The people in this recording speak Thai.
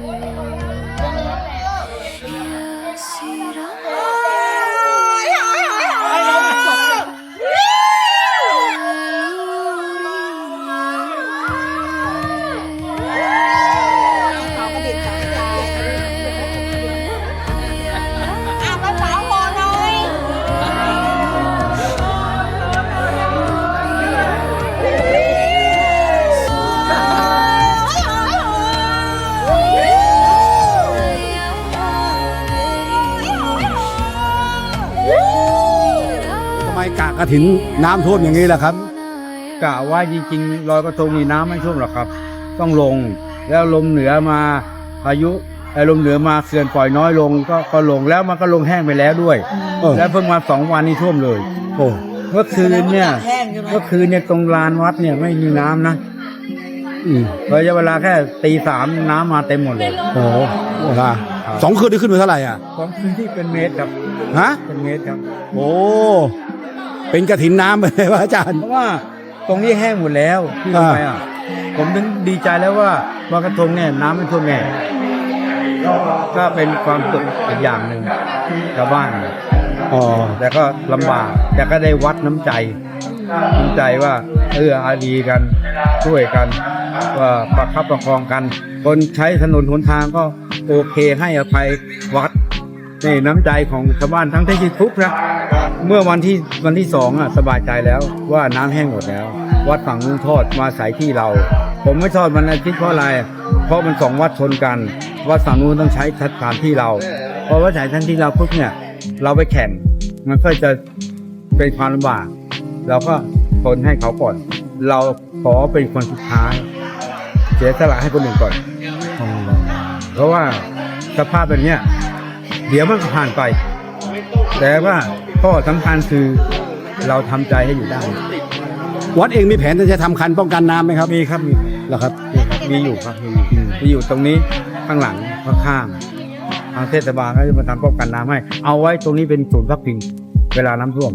Yeah. ถินน้ำท่วมอย่างนี้แหละครับกะว่าจริงๆลอยกระทงนี่น้ำไม่ท่วมหรอกครับ ต้องลงแล้วลมเหนือมาพายุไอ้ลมเหนือมาเขื่อนปล่อยน้อยลงก็ก็ลงแล้วมันก็ลงแห้งไปแล้วด้วยเออแล้วเพิ่งมาสองวันนี้ท่วมเลยโอ้เมื่อคืนเนี่ยเมื่อคืนเนี่ยตรงลานวัดเนี่ยไม่มีน้ำนะอืมระยะเวลาแค่ตีสามน้ำมาเต็มหมดเลยโอ้โหโอ้ล่ะสองคืนได้ขึ้นไปเท่าไหร่อะของพื้นที่เป็นเมตรครับฮะเป็นเมตรครับ โอ้ เป็นกระถินน้ำไปเลยวะอาจารย์ เพราะว่าตรงนี้แห้งหมดแล้วที่ลงไปอะผมถึงดีใจแล้วว่าลอยกระทงเนี่ยน้ำไม่ท่วมแน่ก็เป็นความสุขอีกอย่างหนึ่งชาวบ้านอ๋อแต่ก็ลำบากแต่ก็ได้วัดน้ำใจน้ำใจว่าเอออารีกันช่วยกันว่าประคับประคองกัน คนใช้ถนนหนทางก็โอเคให้อภัยวัด นี่น้ำใจของชาวบ้านทั้งที่ทุกข์นะเมื่อวันที่วันที่สองอะสบายใจแล้วว่าน้ำแห้งหมดแล้ว วัดฝั่งนู้นทอดมาใส่ที่เรา ผมไม่ทอดวันอาทิตย์เพราะอะไรเพราะมันสองวัดชนกัน วัดฝั่งนู้นต้องใช้สถานที่เราเพอวัดสถานที่เราปุ๊บเนี่ย เราไปแข่งมันก็จะเป็นความลำบากเราก็ทนให้เขาก่อน เราขอเป็นคนสุดท้าย เสียสละให้คนอื่นก่อน เพราะว่าสภาพแบบเนี้ย เดี๋ยวมันก็ผ่านไป แต่ว่าข้อสำคัญคือเราทำใจให้อยู่ได้ วัดเองมีแผนจะทำคันป้องกันน้ำไหมครับมีครับมีเหรอครับ มีอยู่ครับมีอยู่มีอยู่ตรงนี้ข้างหลังข้างๆทางเทศบาลก็จะมาทำป้องกันน้ำให้ เอาไว้ตรงนี้เป็นศูนย์พักพิงเวลาน้ำท่วม